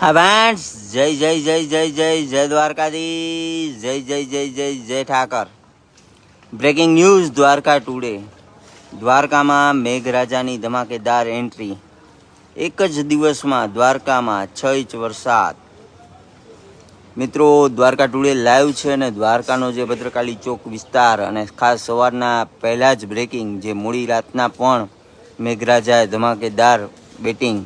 હા ફ્રેન્ડ્સ જય જય જય જય જય જય દ્વારકાધીશ. જય જય જય જય જય Thakar. Breaking news Dwarka today દ્વારકામાં મેઘરાજાની ધમાકેદાર એન્ટ્રી એક જ દિવસમાં દ્વારકામાં છ ઇંચ વરસાદ. મિત્રો, દ્વારકા ટુડે લાઈવ છે અને દ્વારકાનો જે ભદ્રકાળી ચોક વિસ્તાર અને ખાસ સવારના પહેલાં જ બ્રેકિંગ જે મોડી રાતના પણ મેઘરાજાએ ધમાકેદાર બેટિંગ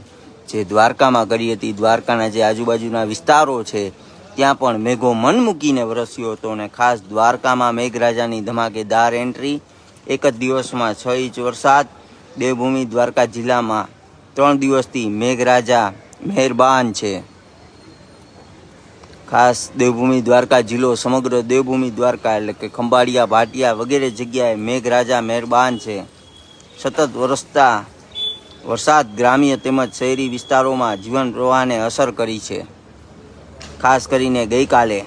જે દ્વારકામાં કરી હતી, દ્વારકાના જે આજુબાજુના વિસ્તારો છે, ત્યાં પણ મેઘો મન મૂકીને વરસ્યો હતો અને ખાસ દ્વારકામાં મેઘરાજાની ધમાકેદાર એન્ટ્રી, એક જ દિવસમાં છ ઇંચ વરસાદ, દેવભૂમિ દ્વારકા જિલ્લામાં ત્રણ દિવસથી મેઘરાજા મહેરબાન છે. ખાસ દેવભૂમિ દ્વારકા જિલ્લો, સમગ્ર દેવભૂમિ દ્વારકા એટલે કે ખંભાળિયા, ભાટિયા વગેરે જગ્યાએ મેઘરાજા મહેરબાન છે. સતત વરસતા વરસાદ ગ્રામ્ય તેમજ શહેરી વિસ્તારોમાં જીવન પ્રવાહને અસર કરી છે. ખાસ કરીને ગઈકાલે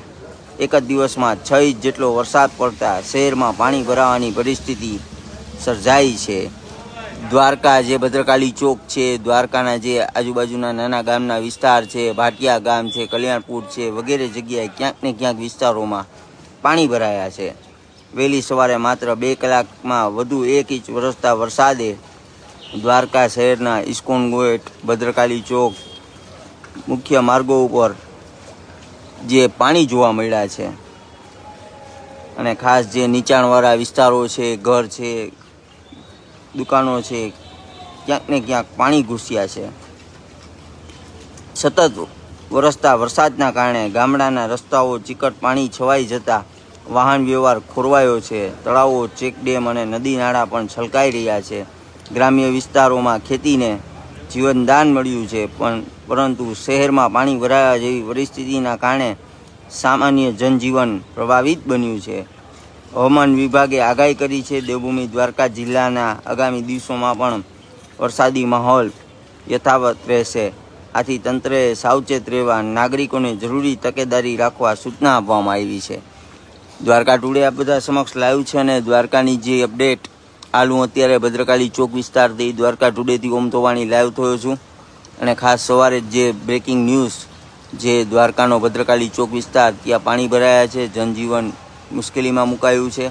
એક જ દિવસમાં છ ઇંચ જેટલો વરસાદ પડતા શહેરમાં પાણી ભરાવાની પરિસ્થિતિ સર્જાઈ છે. દ્વારકા જે ભદ્રકાળી ચોક છે, દ્વારકાના જે આજુબાજુના નાના ગામના વિસ્તાર છે, ભાટિયા ગામ છે, કલ્યાણપુર છે, વગેરે જગ્યાએ ક્યાંક ને ક્યાંક વિસ્તારોમાં પાણી ભરાયા છે. વહેલી સવારે માત્ર બે કલાકમાં વધુ એક ઇંચ વરસતા વરસાદે દ્વારકા શહેરના ઇસ્કોન ગેટ ભદ્રકાલી ચોક, મુખ્ય માર્ગો ઉપર જે પાણી જોવા મળ્યા છે અને ખાસ જે નીચાણવાળા વિસ્તારો છે, ઘર છે, દુકાનો છે, ક્યાંક ને ક્યાંક પાણી ઘૂસ્યા છે. સતત વરસતા વરસાદના કારણે ગામડાના રસ્તાઓ ચીકટ પાણી છવાઈ જતા વાહન વ્યવહાર ખોરવાયો છે, તળાવો, ચેકડેમ અને નદી નાળા પણ છલકાઈ રહ્યા છે. ગ્રામ્ય વિસ્તારોમાં ખેતીને જીવનદાન મળ્યું છે, પણ પરંતુ શહેરમાં પાણી ભરાયા જેવી પરિસ્થિતિના કારણે સામાન્ય જનજીવન પ્રભાવિત બન્યું છે. હવામાન વિભાગે આગાહી કરી છે, દેવભૂમિ દ્વારકા જિલ્લાના આગામી દિવસોમાં પણ વરસાદી માહોલ યથાવત રહેશે. આથી તંત્રએ સાવચેત રહેવા નાગરિકોને જરૂરી તકેદારી રાખવા સૂચના આપવામાં આવી છે. દ્વારકા ટુડે આ બધા સમક્ષ લાવ્યું છે અને દ્વારકાની જે અપડેટ હાલ હું અત્યારે ભદ્રકાળી ચોક વિસ્તારથી દ્વારકા ટુડેથી ઓમ તોવાણી લાઈવ થયો છું. અને ખાસ સવારે જ બ્રેકિંગ ન્યૂઝ જે દ્વારકાનો ભદ્રકાળી ચોક વિસ્તાર, ત્યાં પાણી ભરાયા છે, જનજીવન મુશ્કેલીમાં મુકાયું છે.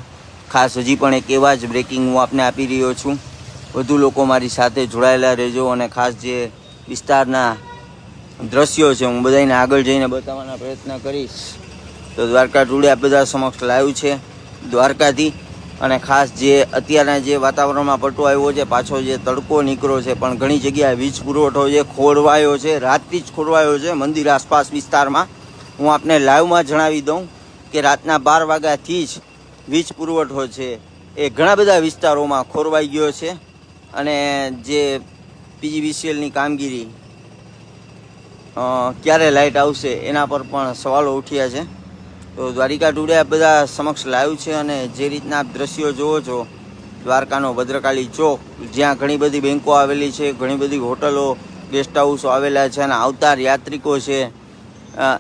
ખાસ હજી પણ એક એવા જ બ્રેકિંગ હું આપને આપી રહ્યો છું. વધુ લોકો મારી સાથે જોડાયેલા રહેજો અને ખાસ જે વિસ્તારના દ્રશ્યો છે, હું બધાને આગળ જઈને બતાવવાના પ્રયત્ન કરીશ. તો દ્વારકા ટુડે આ બધા સમક્ષ લાવ્યું છે. દ્વારકાથી અને ખાસ જે અત્યારના જે વાતાવરણમાં પટ્ટો આવ્યો છે, પાછો જે તડકો નીકળ્યો છે, પણ ઘણી જગ્યાએ વીજ પુરવઠો જે ખોરવાયો છે, રાતથી જ ખોરવાયો છે મંદિર આસપાસ વિસ્તારમાં. હું આપને લાઈવમાં જણાવી દઉં કે રાતના બાર વાગ્યાથી જ વીજ પુરવઠો છે એ ઘણા બધા વિસ્તારોમાં ખોરવાઈ ગયો છે. અને જે પીજીવીસીએલની કામગીરી ક્યારે લાઇટ આવશે એના પર પણ સવાલો ઉઠ્યા છે. તો દ્વારિકા ટુડે બધા સમક્ષ લાવ્યું છે અને જે રીતના આપ દ્રશ્યો જુઓ છો, દ્વારકાનો ભદ્રકાળી ચોક, જ્યાં ઘણી બધી બેન્કો આવેલી છે, ઘણી બધી હોટલો, ગેસ્ટ હાઉસો આવેલા છે અને આવતાર યાત્રિકો છે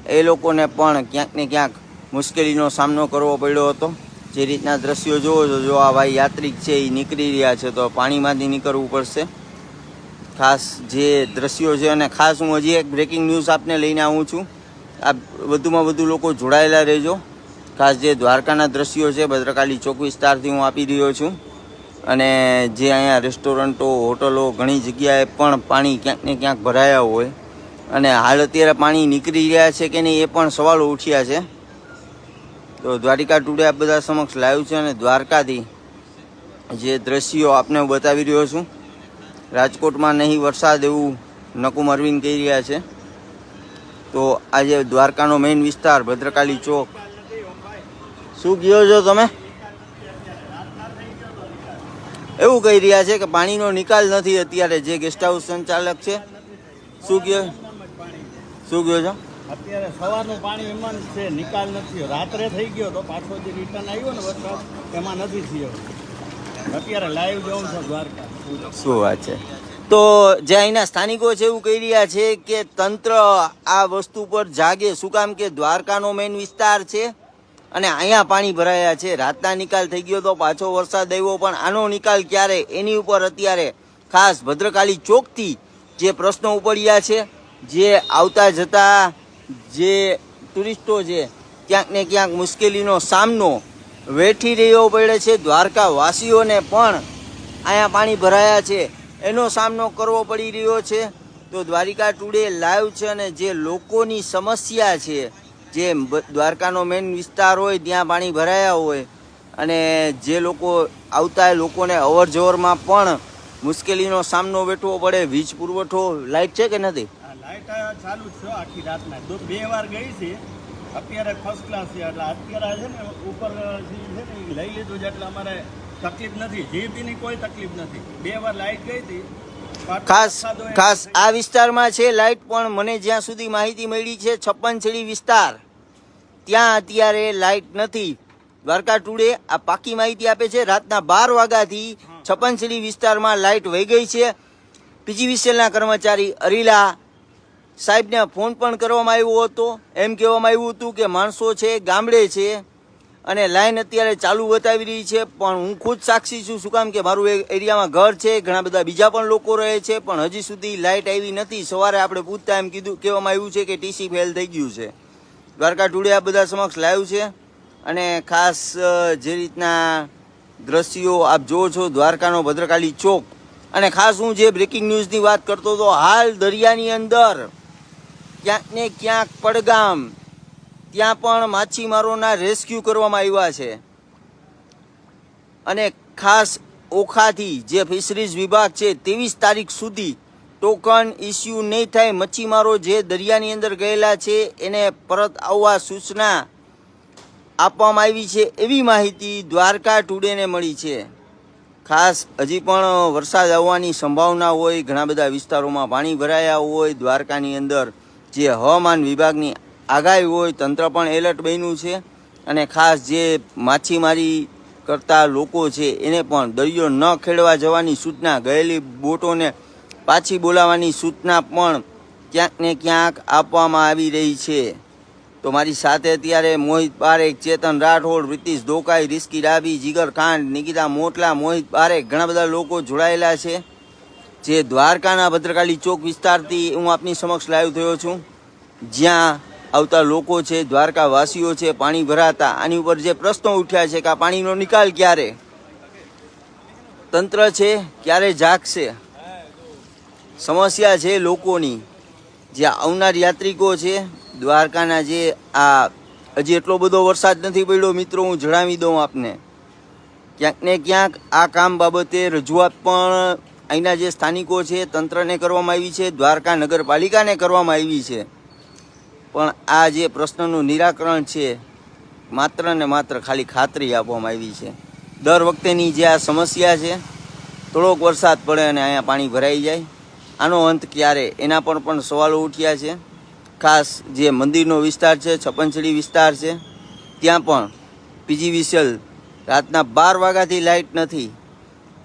એ લોકોને પણ ક્યાંક ને ક્યાંક મુશ્કેલીનો સામનો કરવો પડ્યો હતો. જે રીતના દ્રશ્યો જુઓ છો, જો આ ભાઈ યાત્રિક છે એ નીકળી રહ્યા છે, તો પાણીમાંથી નીકળવું પડશે. ખાસ જે દ્રશ્યો છે અને ખાસ હું હજી એક બ્રેકિંગ ન્યૂઝ આપને લઈને આવું છું. આ વધુમાં વધુ લોકો જોડાયેલા રહેજો. ખાસ જે દ્વારકાના દ્રશ્યો છે, ભદ્રકાલી ચોક વિસ્તારથી હું આપી રહ્યો છું. અને જે અહીંયા રેસ્ટોરન્ટો, હોટલો, ઘણી જગ્યાએ પણ પાણી ક્યાંક ને ક્યાંક ભરાયા હોય. અને હાલ અત્યારે પાણી નીકળી રહ્યા છે કે નહીં એ પણ સવાલો ઉઠ્યા છે. તો દ્વારિકા ટુડે આ બધા સમક્ષ લાવ્યું છે અને દ્વારકાથી જે દ્રશ્યો આપને બતાવી રહ્યો છું. રાજકોટમાં નહીં વરસાદ એવું નકુમ અરવિંદ કહી રહ્યા છે. તો આજે દ્વારકાનો મેઇન વિસ્તાર ભદ્રકાળી ચોક. શું કહો છો તમે? એવું કહી રહ્યા છે કે પાણીનો નિકાલ નથી અત્યારે જે ગેસ્ટ હાઉસ સંચાલક છે. શું કહો શું કહો છો? અત્યારે સવારનું પાણી એમાં છે નિકાલ નથી રાત્રે થઈ ગયો તો પાછો જે રિટર્ન આવ્યો ને વરસાદ એમાં નથી થયો. અત્યારે લાઈવ જવું છું દ્વારકા. શું વાત છે? તો જે અહીંના સ્થાનિકો છે એવું કહી રહ્યા છે કે તંત્ર આ વસ્તુ પર જાગે. શું કામ કે દ્વારકાનો મેઇન વિસ્તાર છે અને અહીંયા પાણી ભરાયા છે. રાતના નિકાલ થઈ ગયો તો પાછો વરસાદ આવ્યો, પણ આનો નિકાલ ક્યારે? એની ઉપર અત્યારે ખાસ ભદ્રકાળી ચોકથી જે પ્રશ્નો ઉપડ્યા છે, જે આવતા જતા જે ટુરિસ્ટો છે, ક્યાંક ને ક્યાંક મુશ્કેલીનો સામનો વેઠી રહ્યો પડે છે. દ્વારકાવાસીઓને પણ અહીંયા પાણી ભરાયા છે. એનો સામનો કરવો પડી રહ્યો છે. તો દ્વારિકા ટુડે લાઈવ છે અને જે લોકોની સમસ્યા છે, જે દ્વારકાનો મેઇન વિસ્તાર હોય, ત્યાં પાણી ભરાયા હોય અને જે લોકો આવતા લોકોને અવર જવરમાં પણ મુશ્કેલીનો સામનો વેઠવો પડે. વીજ પુરવઠો લાઇટ છે કે નથી? બે વાર ગઈ છે. અત્યારે ફર્સ્ટ ક્લાસ છે. એટલે અત્યારે છે ને ઉપર લઈ લીધું છે. એટલે અમારે તકલીફ નથી જીબીની કોઈ તકલીફ નથી. બે વાર લાઇટ ગઈ હતી ખાસ ખાસ આ વિસ્તારમાં છે લાઇટ પણ મને જ્યાં સુધી માહિતી મળી છે છપ્પનછડી વિસ્તાર. ત્યાં અત્યારે લાઇટ નથી. દ્વારકા ટુડે આ પાકી માહિતી આપે છે રાતના બાર વાગ્યાથી છપ્પનછડી વિસ્તારમાં લાઇટ વહી ગઈ છે. પીજીવીસીએલના કર્મચારી અરીલા સાહેબને ફોન પણ કરવામાં આવ્યો હતો. એમ કહેવામાં આવ્યું હતું કે માણસો છે ગામડે છે. અને લાઈન અત્યારે ચાલુ બતાવી રહી છે, પણ હું ખુદ સાક્ષી છું, શું કામ કે મારું એરિયામાં ઘર છે, ઘણા બધા બીજા પણ લોકો રહે છે, પણ હજી સુધી લાઇટ આવી નથી. સવારે આપણે પૂછતા એમ કીધું, કહેવામાં આવ્યું છે કે ટીસી ફેલ થઈ ગયું છે. દ્વારકા ટુડે આ બધા સમક્ષ લાવ્યું છે. અને ખાસ જે રીતના દ્રશ્યો આપ જુઓ છો, દ્વારકાનો ભદ્રકાળી ચોક. અને ખાસ હું જે બ્રેકિંગ ન્યૂઝની વાત કરતો હતો, હાલ દરિયાની અંદર ક્યાંક ને ક્યાંક પડગામ ત્યાં પણ માછીમારોના રેસ્ક્યુ કરવામાં આવ્યા છે. અને ખાસ ઓખાથી જે ફિશરીઝ વિભાગ છે, ત્રેવીસ તારીખ સુધી ટોકન ઇસ્યુ નહીં થાય મચ્છીમારો જે દરિયાની અંદર ગયેલા છે, એને પરત આવવા સૂચના આપવામાં આવી છે એવી માહિતી દ્વારકા ટુડેને મળી છે. ખાસ હજી પણ વરસાદ આવવાની સંભાવના હોય, ઘણા બધા વિસ્તારોમાં પાણી ભરાયા હોય, દ્વારકાની અંદર જે હવામાન વિભાગની આગાહી હોય, તંત્ર પણ એલર્ટ બન્યું છે અને ખાસ જે માછીમારી કરતા લોકો છે, એને પણ દરિયો ન ખેડવા જવાની સૂચના, ગયેલી બોટોને પાછી બોલાવવાની સૂચના પણ ક્યાંક ને ક્યાંક આપવામાં આવી રહી છે. તો મારી સાથે અત્યારે મોહિત પારેખ, ચેતન રાઠોડ, રિતિશ ધોકાઈ, રિસ્કી ડાબી જીગર ખાંડ નિકિતા મોટલા, મોહિત પારેખ ઘણા બધા લોકો જોડાયેલા છે. જે દ્વારકાના ભદ્રકાળી ચોક વિસ્તારથી હું આપની સમક્ષ લાઈવ થયો છું. જ્યાં આવતા લોકો છે, દ્વારકાવાસીઓ છે, પાણી ભરાતા, આની ઉપર જે પ્રશ્નો ઉઠ્યા છે કે આ પાણીનો નિકાલ ક્યારે? તંત્ર છે, ક્યારે જાગશે? સમસ્યા છે લોકોની. જે આવનાર યાત્રિકો છે, દ્વારકાના જે આ, હજી એટલો બધો વરસાદ નથી પડ્યો, મિત્રો, હું જણાવી દઉં આપને. ક્યાંક ને ક્યાંક આ કામ બાબતે રજૂઆત પણ અહીંના જે સ્થાનિકો છે, તંત્રને કરવામાં આવી છે, દ્વારકા નગરપાલિકાને કરવામાં આવી છે. પણ આ જે પ્રશ્નનું નિરાકરણ છે, માત્ર ને માત્ર ખાલી ખાતરી આપવામાં આવી છે. દર વખતેની જે આ સમસ્યા છે, થોડોક વરસાદ પડે અને અહીંયા પાણી ભરાઈ જાય. આનો અંત ક્યારે? એના પર પણ સવાલો ઉઠ્યા છે. ખાસ જે મંદિરનો વિસ્તાર છે, છપનછડી વિસ્તાર છે, ત્યાં પણ પીજીવીસીએલ રાતના બાર વાગ્યાથી લાઇટ નથી.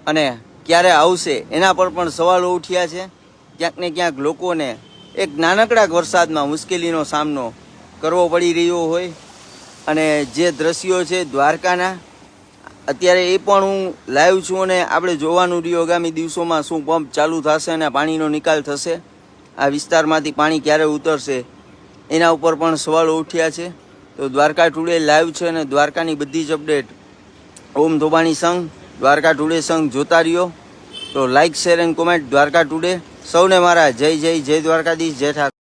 અને ક્યારે આવશે એના પર પણ સવાલો ઉઠ્યા છે. ક્યાંક ને ક્યાંક લોકોને એક નાનકડા વરસાદમાં મુશ્કેલીનો સામનો કરવો પડી રહ્યો હોય અને જે દ્રશ્યો છે દ્વારકાના, અત્યારે એ પણ હું લાઈવ છું અને આપણે જોવાનું રહ્યું, આગામી દિવસોમાં શું પંપ ચાલુ થશે અને પાણીનો નિકાલ થશે, આ વિસ્તારમાંથી પાણી ક્યારે ઉતરશે, એના ઉપર પણ સવાલો ઉઠ્યા છે. તો દ્વારકા ટુડે લાઈવ છે અને દ્વારકાની બધી જ અપડેટ ઓમ ધોબાણી સંઘ, દ્વારકા ટુડે સંઘ જોતા રહ્યો. તો like share and comment Dwarka today સૌને મારા જય જય જય દ્વારકાધીશ જય ઠાકર.